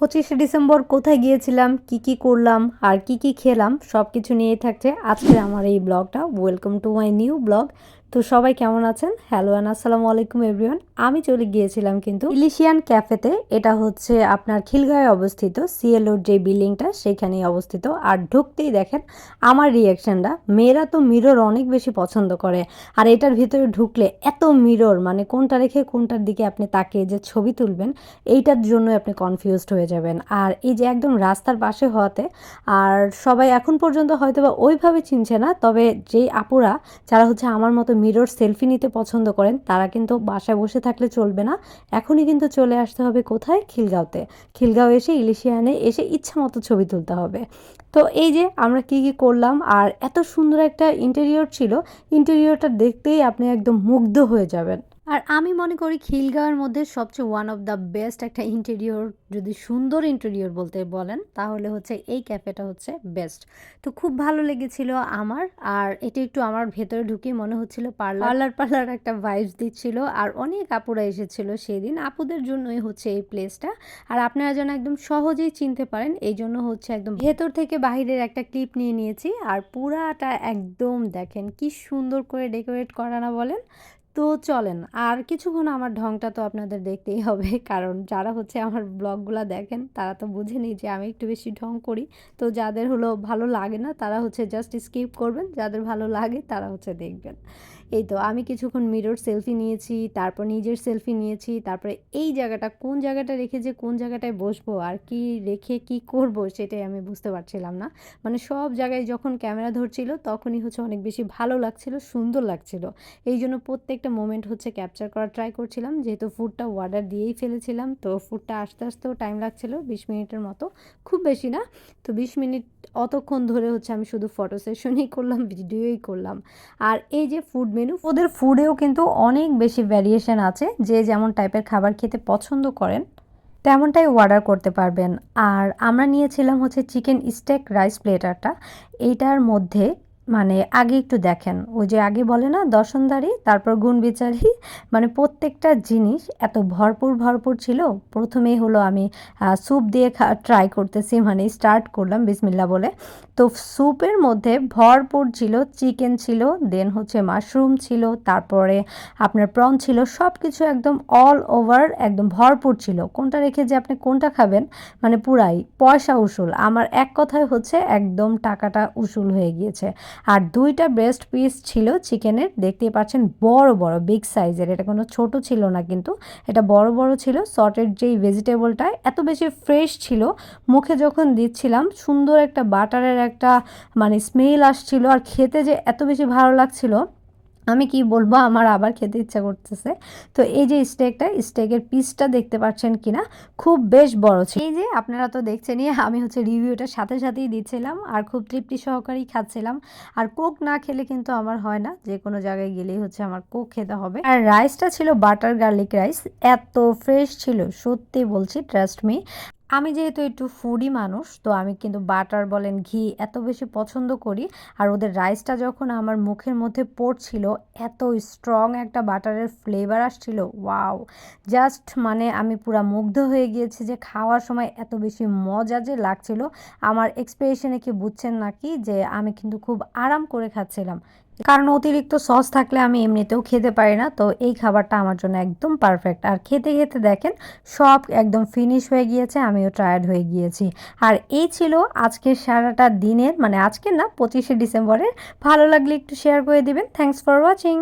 পঁচিশে ডিসেম্বর কোথায় গিয়েছিলাম, কি কি করলাম, আর কি কি খেলাম সব কিছু নিয়েই থাকছে আজকে আমার এই ব্লগটা। Welcome to my new blog তো সবাই কেমন আছেন? হ্যালো অ্যান্ড আসসালামু আলাইকুম এভরিওয়ান আমি চলে গিয়েছিলাম কিন্তু ইলিশিয়ান ক্যাফেতে এটা হচ্ছে আপনার খিলগাঁয়ে অবস্থিত। সিএলওর যে বিল্ডিংটা, সেখানেই অবস্থিত। আর ঢুকতেই দেখেন, আমার রিয়াকশানটা মেয়েরা তো মিরর অনেক বেশি পছন্দ করে। আর এটার ভিতরে ঢুকলে এত মিরর মানে কোনটা রেখে কোনটার দিকে আপনি তাকিয়ে যে ছবি তুলবেন, এইটার জন্য আপনি কনফিউজড হয়ে যাবেন। আর এই যে একদম রাস্তার পাশে হওয়াতে, আর সবাই এখন পর্যন্ত হয়তো বা ওইভাবে চিনছে না, তবে যেই আপুরা, যারা হচ্ছে আমার মতো মিরর সেলফি নিতে পছন্দ করেন, তারা কিন্তু বাসায় বসে থাকলে চলবে না। এখনই কিন্তু চলে আসতে হবে কোথায়? খিলগাঁওতে। খিলগাঁও এসে ইলিশিয়ানে এসে ইচ্ছা মতো ছবি তুলতে হবে। তো এই যে আমরা কি কি করলাম, আর এত সুন্দর একটা ইন্টেরিয়র ছিল ইন্টেরিয়রটা দেখতেই আপনি একদম মুগ্ধ হয়ে যাবেন। আর আমি মনে করি খিলগাঁওয়ের মধ্যে সবচেয়ে ওয়ান অফ দ্য বেস্ট একটা ইন্টেরিয়র যদি সুন্দর ইন্টেরিয়র বলতে বলেন, তাহলে হচ্ছে এই ক্যাফেটা হচ্ছে বেস্ট তো খুব ভালো লেগেছিল আমার, আর এটা একটু আমার ভেতরে ঢুকে মনে হচ্ছিল পার্লার পার্লার পার্লার একটা ভাইবস দিচ্ছিল, আর অনেক আপুরা এসেছিল সেদিন। আপুদের জন্যই হচ্ছে এই প্লেসটা আর আপনারা যেন একদম সহজেই চিনতে পারেন, এই জন্য হচ্ছে একদম ভেতর থেকে বাহিরের একটা ক্লিপ নিয়ে নিয়েছি। আর পুরাটা একদম দেখেন কি সুন্দর করে ডেকোরেট করা না বলেন তো চলেন আর কিছুক্ষণ আমার ঢংটা তো আপনাদের দেখতেই হবে, কারণ যারা হচ্ছে আমার ব্লগগুলো দেখেন, তারা তো বুঝেনি যে আমি একটু বেশি ঢং করি। তো যাদের হলো ভালো লাগে না, তারা হচ্ছে জাস্ট স্কিপ করবেন, যাদের ভালো লাগে তারা হচ্ছে দেখবেন। এই তো আমি কিছুক্ষণ মিরর সেলফি নিয়েছি, তারপর নিজের সেলফি নিয়েছি, তারপরে এই জায়গাটা কোন জায়গাটা রেখে যে কোন জায়গাটায় বসবো আর কি রেখে কি করব সেটাই আমি বুঝতে পারছিলাম না। মানে সব জায়গায় যখন ক্যামেরা ধরছিল তখনই হচ্ছে অনেক বেশি ভালো লাগছিল, সুন্দর লাগছিল। এই জন্য প্রত্যেকটা মোমেন্ট হচ্ছে ক্যাপচার করার ট্রাই করছিলাম, যেহেতু ফুডটা অর্ডার দিয়েই ফেলেছিলাম, তো ফুডটা আসতে আসতেও টাইম লাগছিল, বিশ মিনিটের মতো। খুব বেশি না, তো বিশ মিনিট অতক্ষণ ধরে হচ্ছে আমি শুধু ফটো সেশনই করলাম ভিডিওই করলাম। আর এই যে ফুড মেনু। ওদের ফুডেও কিন্তু অনেক বেশি ভ্যারিয়েশন আছে। যে যেমন টাইপের খাবার খেতে পছন্দ করেন, তেমনটাই অর্ডার করতে পারবেন। আর আমরা নিয়েছিলাম হচ্ছে চিকেন স্টেক রাইস প্লেটারটা এইটার মধ্যে মানে আগে একটু দেখেন। ওই যে আগে বলে না দর্শনদারি তারপর গুণ বিচারি মানে প্রত্যেকটা জিনিস এত ভরপুর ভরপুর ছিল। প্রথমেই হলো আমি স্যুপ দিয়ে ট্রাই করতেছি মানে স্টার্ট করলাম বিসমিল্লা বলে। তো স্যুপের মধ্যে ভরপুর ছিল চিকেন ছিল দেন হচ্ছে মাশরুম ছিল, তারপরে আপনার প্রন ছিল সব কিছু একদম অল ওভার একদম ভরপুর ছিল। কোনটা রেখে যে আপনি কোনটা খাবেন? মানে পুরাই পয়সা উসুল। আমার এক কথায় হচ্ছে একদম টাকাটা উসুল হয়ে গিয়েছে। আর দুইটা ব্রেস্ট পিস ছিল চিকেনের, দেখতেই পাচ্ছেন বড় বড় বিগ সাইজের এটা কোনো ছোট ছিল না কিন্তু, এটা বড় বড় ছিল সটের যেই ভেজিটেবলটা এত বেশি ফ্রেশ ছিল, মুখে যখন দিচ্ছিলাম, সুন্দর একটা বাটারের একটা মানে স্মেল আসছিল আর খেতে যে এত বেশি ভালো লাগছিল। আমি কি বলব? আমার আবার খেতে ইচ্ছা করতেছে। তো এই যে স্টেকটা স্টেকের পিসটা দেখতে পাচ্ছেন কিনা খুব বেশ বড় ছিল। এই যে আপনারা তো দেখছেনই, আমি হচ্ছে রিভিউটা সাথে সাথেই দিচ্ছিলাম আর খুব তৃপ্তি সহকারেই খাচ্ছিলাম। আর কোক না খেলে কিন্তু আমার হয় না, যে কোনো জায়গায় গেলেই হচ্ছে আমার কোক খেতে হবে। আর রাইসটা ছিল বাটার গার্লিক রাইস এত ফ্রেশ ছিল, সত্যি বলছি ট্রাস্ট মি আমি যেহেতু একটু ফুডি মানুষ, তো আমি কিন্তু বাটার বলেন ঘি এত বেশি পছন্দ করি। আর ওদের রাইসটা যখন আমার মুখের মধ্যে পড়ছিল, এত স্ট্রং একটা বাটারের ফ্লেভার আসছিল ওয়াও জাস্ট মানে আমি পুরা মুগ্ধ হয়ে গিয়েছি যে খাওয়ার সময় এত বেশি মজা যে লাগছিল। আমার এক্সপ্রেশনে কি বুঝছেন নাকি? যে আমি কিন্তু খুব আরাম করে খাচ্ছিলাম। কারণ অতিরিক্ত সস থাকলে আমি এমনিতেও খেতে পারি না। তো এই খাবারটা আমার জন্য একদম পারফেক্ট আর খেতে খেতে দেখেন, সব একদম ফিনিশ হয়ে গিয়েছে, আমিও টায়ার্ড হয়ে গিয়েছি। আর এই ছিল আজকের সারাটা দিনের মানে আজকে না, পঁচিশে ডিসেম্বরের। ভালো লাগলে একটু শেয়ার করে দিবেন। Thanks for watching